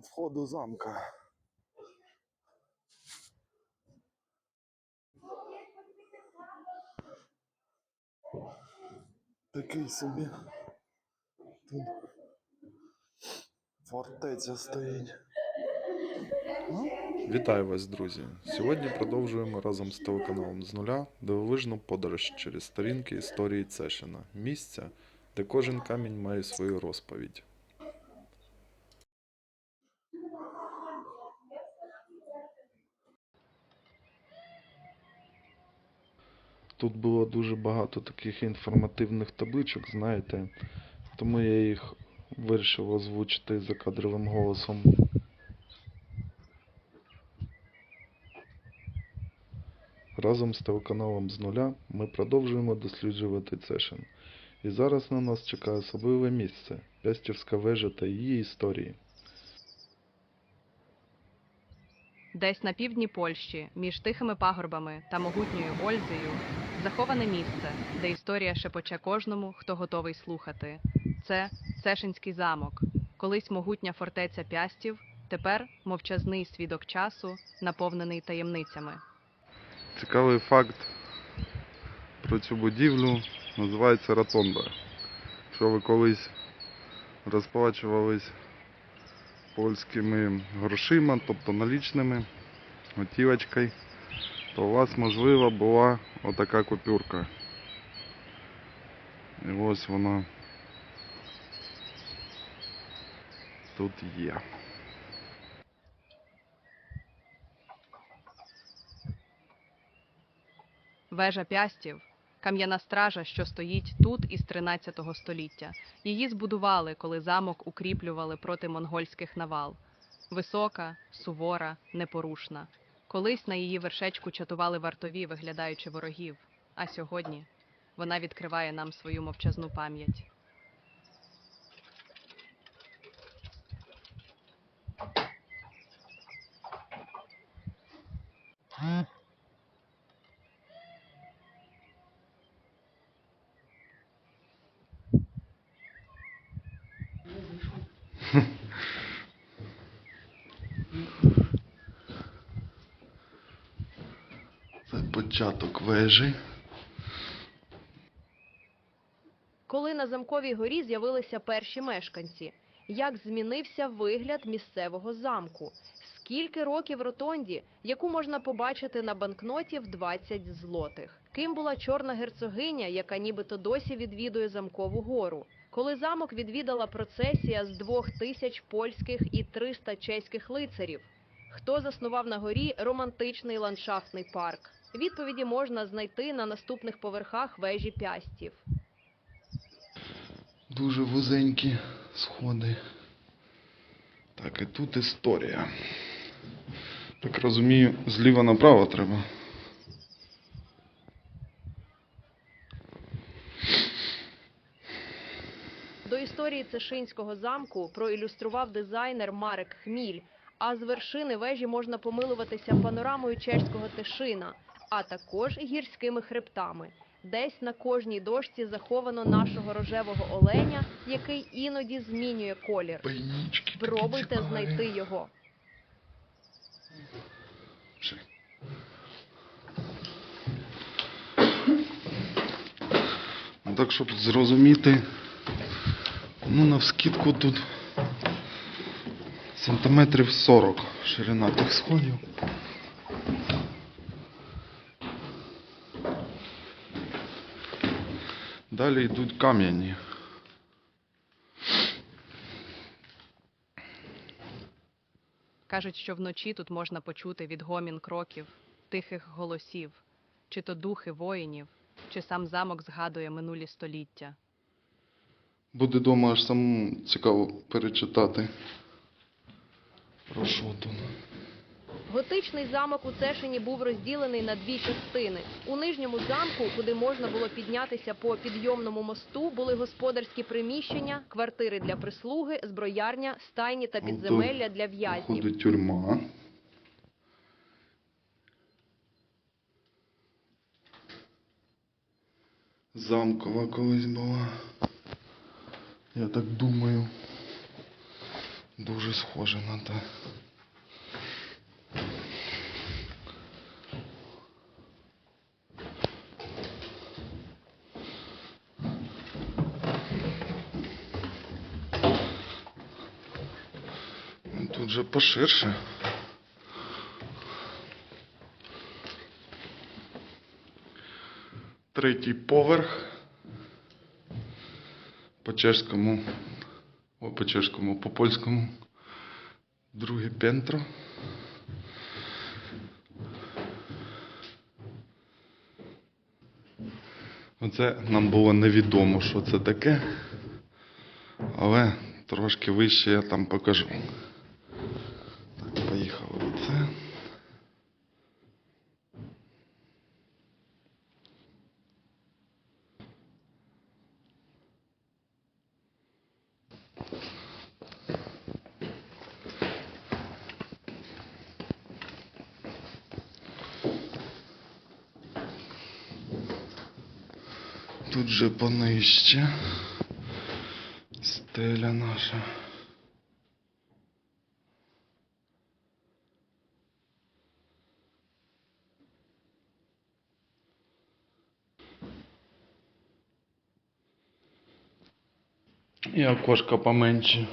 входу замка. Такий собі. Тут фортеця стоїть. Вітаю вас, друзі! Сьогодні продовжуємо разом з телеканалом з нуля дивовижну подорож через сторінки історії Цешина, місця, де кожен камінь має свою розповідь. Тут було дуже багато таких інформативних табличок, знаєте, тому я їх вирішив озвучити закадровим голосом. Разом з телеканалом з нуля ми продовжуємо досліджувати Цешин. І зараз на нас чекає особливе місце Пястівська вежа та її історії. Десь на півдні Польщі, між тихими пагорбами та могутньою Ользею, заховане місце, де історія шепоче кожному, хто готовий слухати. Це Цешинський замок, колись могутня фортеця Пястів, тепер мовчазний свідок часу, наповнений таємницями. Цікавий факт про цю будівлю називається Ротонда. Якщо ви колись розплачувались польськими грошима, тобто налічними, готівочкою, то у вас можливо була отака купюрка. І ось вона тут є. Вежа Пястів кам'яна стража, що стоїть тут із 13 століття. Її збудували, коли замок укріплювали проти монгольських навал. Висока, сувора, непорушна. Колись на її вершечку чатували вартові, виглядаючи ворогів. А сьогодні вона відкриває нам свою мовчазну пам'ять. Це початок вежі. Коли на замковій горі з'явилися перші мешканці, як змінився вигляд місцевого замку? Скільки років ротонді, яку можна побачити на банкноті в 20 злотих? Ким була чорна герцогиня, яка нібито досі відвідує замкову гору? Коли замок відвідала процесія з двох тисяч польських і 300 чеських лицарів? Хто заснував на горі романтичний ландшафтний парк? Відповіді можна знайти на наступних поверхах вежі пястів. Дуже вузенькі сходи. Так, і тут історія. Так розумію, зліва направо треба. До історії Цешинського замку проілюстрував дизайнер Марек Хміль. А з вершини вежі можна помилуватися панорамою чеського Тишина, а також гірськими хребтами. Десь на кожній дошці заховано нашого рожевого оленя, який іноді змінює колір. Такі Спробуйте знайти його. Ну, Так, щоб зрозуміти, ну навскидку тут сантиметрів 40 ширина тих сходів. Далі йдуть кам'яні. Кажуть, що вночі тут можна почути відгомін кроків, тихих голосів, чи то духи воїнів, чи сам замок згадує минулі століття. Буде дома аж самому цікаво перечитати. Про що тут? Готичний замок у Цешині був розділений на дві частини. У нижньому замку, куди можна було піднятися по підйомному мосту, були господарські приміщення, квартири для прислуги, зброярня, стайні та підземелля для в'язнів. Ходить тюрма. Замкова колись була. Я так думаю. Дуже схоже на те. Ну, Тут же поширше. Третій поверх. По чешському. О, по чешському, по польському. Друге пентро. Оце нам було невідомо, що це таке. Але трошки вище я там покажу. Так, поїхали оце. Тут же понижче. Стеля наша. І окошко поменше.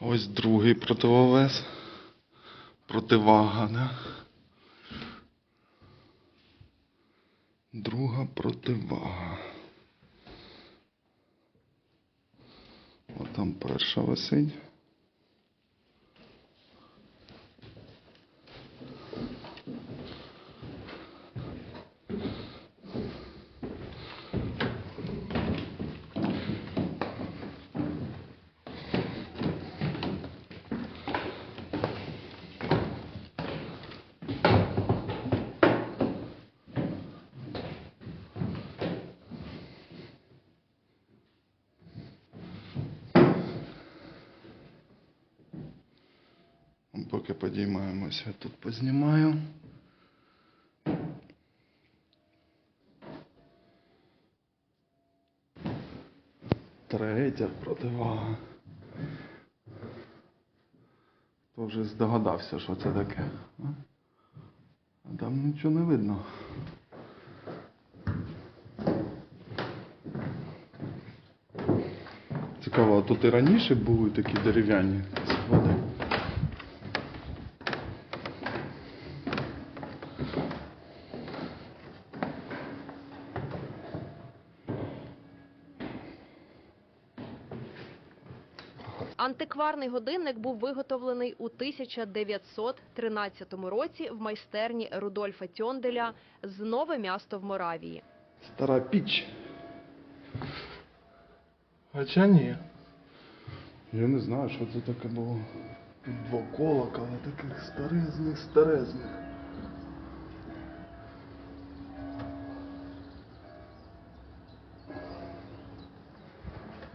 Ось другий противовес. Противага, да? Друга противага. О там перша висить. Поки подіймаємося, я тут познімаю. Третя противага. Хто вже здогадався, що це таке? А, там нічого не видно. Цікаво, а тут і раніше були такі дерев'яні сходи. Антикварний годинник був виготовлений у 1913 році в майстерні Рудольфа Тьонделя з нове місто в Моравії. Стара піч. Хоча ні. Я не знаю, що це таке було. Тут два колокола таких старезних, старезних.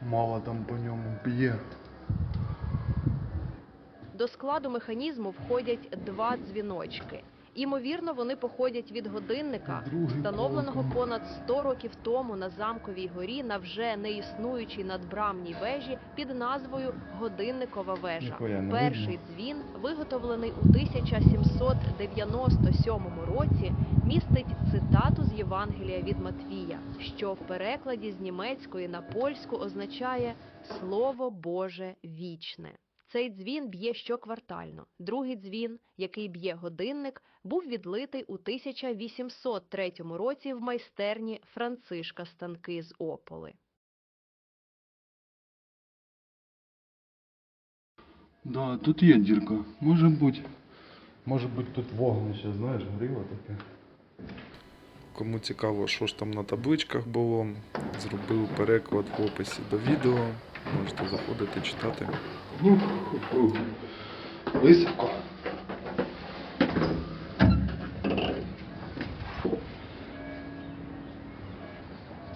Мало там по ньому б'є. До складу механізму входять два дзвіночки. Імовірно, вони походять від годинника, встановленого понад 100 років тому на замковій горі на вже не існуючій надбрамній вежі під назвою Годинникова вежа. Перший дзвін, виготовлений у 1797 році, містить цитату з Євангелія від Матвія, що в перекладі з німецької на польську означає Слово Боже вічне. Цей дзвін б'є щоквартально. Другий дзвін, який б'є годинник, був відлитий у 1803 році в майстерні Францишка Станки з Ополи. Да, тут є дірка. Може бути. Може бути тут вогнище, знаєш, горіло таке. Кому цікаво, що ж там на табличках було, зробив переклад в описі до відео. Можете заходити, читати. Високо.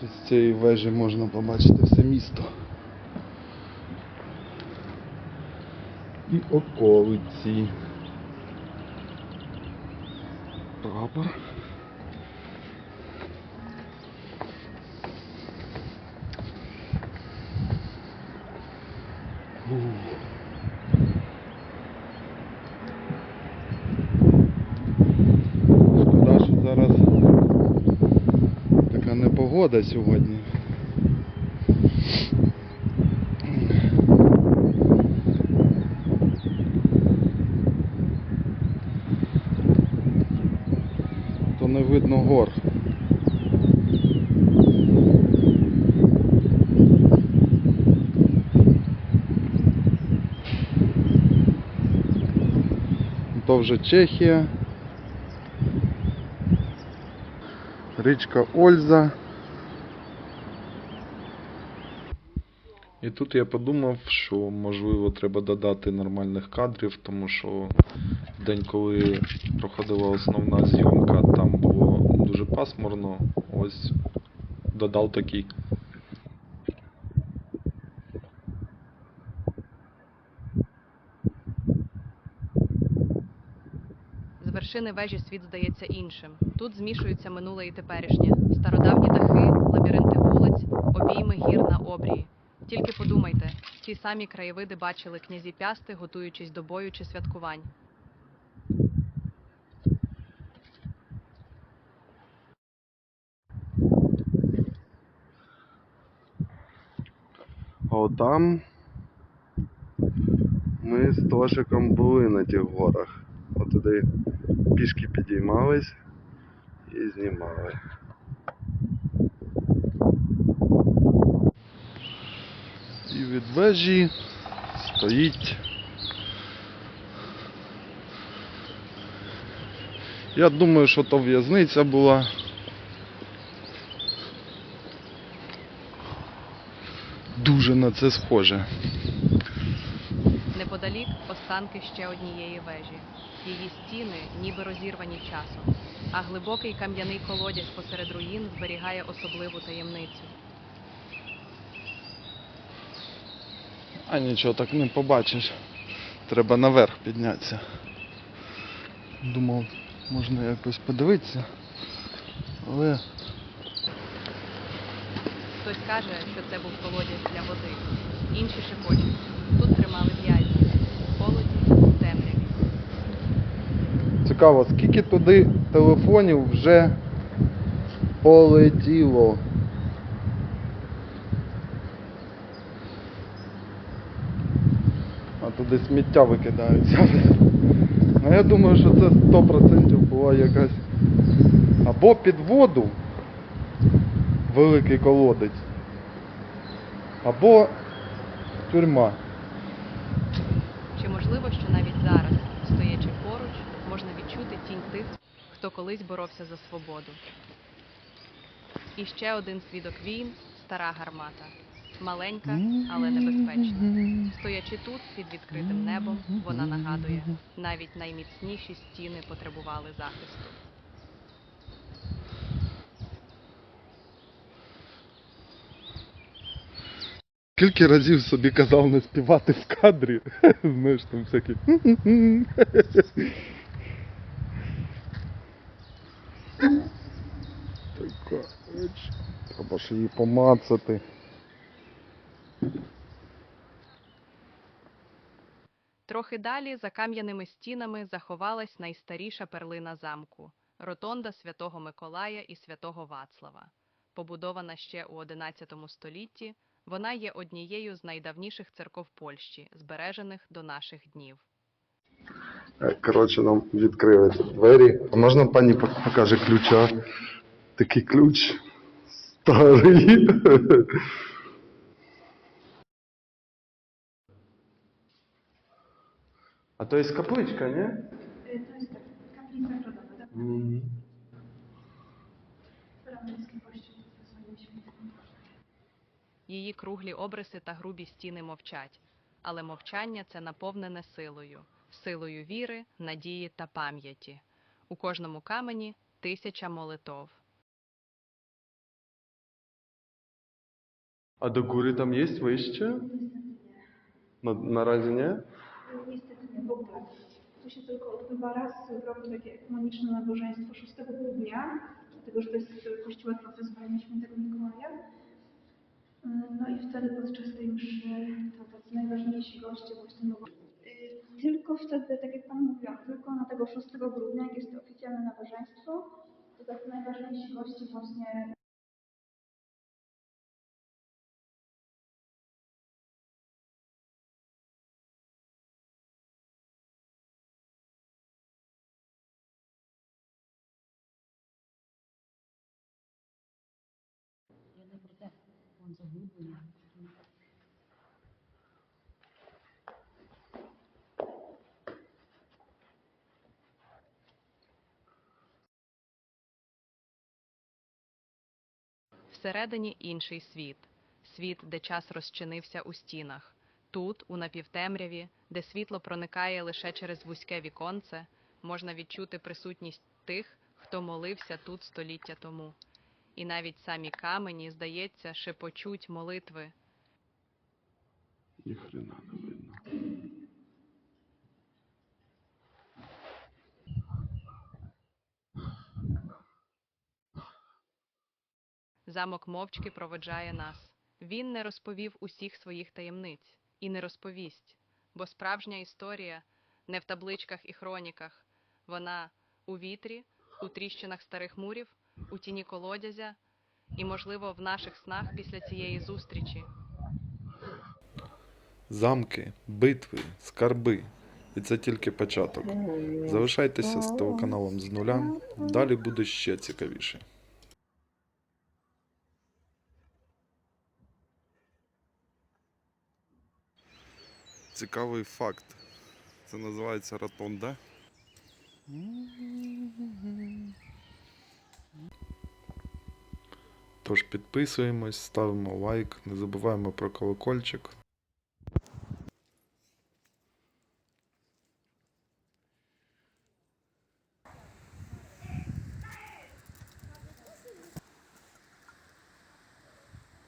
З цієї вежі можна побачити все місто. І околиці. Прапор. Погода сьогодні. То не видно гор. То вже Чехія. Річка Ольза. І тут я подумав, що можливо треба додати нормальних кадрів, тому що день, коли проходила основна зйомка, там було дуже пасмурно. Ось додав такий. З вершини вежі світ здається іншим. Тут змішуються минуле і теперішнє, стародавні дахи, лабіринти вулиць, обійми гір на обрії. Тільки подумайте, ці самі краєвиди бачили князі пясти, готуючись до бою чи святкувань. А отам ми з Тошиком були на тих горах. От туди пішки підіймались і знімали. І від вежі стоїть. Я думаю, що то в'язниця була. Дуже на це схоже. Неподалік останки ще однієї вежі. Її стіни ніби розірвані часом, а глибокий кам'яний колодязь посеред руїн зберігає особливу таємницю. А нічого так не побачиш. Треба наверх піднятися. Думав, можна якось подивитися. Але Хтось каже, що це був колодязь для води. Інші шепочуть. Тут тримали. В холоді, темряві. цікаво, скільки туди телефонів вже полетіло. А туди сміття викидаються. Ну я думаю, що це 100% була якась або під воду великий колодець, або тюрма. Чи можливо, що навіть зараз, стоячи поруч, можна відчути тінь тих, хто колись боровся за свободу? І ще один свідок війн стара гармата. Маленька, але небезпечна. Стоячи тут під відкритим небом, вона нагадує, навіть найміцніші стіни потребували захисту. Скільки разів собі казав не співати в кадрі, знаєш, там всякі. Така. Треба ж її помацати. Трохи далі, за кам'яними стінами, заховалась найстаріша перлина замку ротонда святого Миколая і святого Вацлава. Побудована ще у XI столітті, вона є однією з найдавніших церков Польщі, збережених до наших днів. Е, Коротше, нам відкрили двері. А можна пані покаже ключа? Такий ключ старий. А то є капличка, ні? To jest tak, kaplica rodowa, tak? Ramelski kościół wezwania świętego Mikołaja. Її круглі обриси та грубі стіни мовчать, але мовчання це наповнене силою, силою віри, надії та пам'яті. У кожному камені тисяча молитов. А до góry там є вище? На, наразі ні? Niestety nie, w ogóle. Tu się tylko odbywa raz w roku takie ekumeniczne nabożeństwo 6 grudnia, dlatego że to jest kościółek wezwania świętego Mikołaja. No i wtedy podczas tej mszy to tacy najważniejsi goście właśnie mogą... Y, Tylko wtedy, tak jak Pan mówiła, tylko na tego 6 grudnia, jak jest to oficjalne nabożeństwo, to tacy najważniejsi goście właśnie Всередині інший світ, світ, де час розчинився у стінах. Тут, у напівтемряві, де світло проникає лише через вузьке віконце, можна відчути присутність тих, хто молився тут століття тому. І навіть самі камені, здається, шепочуть молитви. Ніхрена не видно. Замок мовчки проводжає нас. Він не розповів усіх своїх таємниць і не розповість, бо справжня історія не в табличках і хроніках. Вона у вітрі, у тріщинах старих мурів, у тіні колодязя і, можливо, в наших снах після цієї зустрічі. Замки, битви, скарби. І це тільки початок. Залишайтеся з телеканалом з нуля. Далі буде ще цікавіше. Цікавий факт. Це називається ротонда. Тож підписуємось, ставимо лайк, не забуваємо про колокольчик.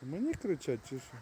Мені кричать чи що?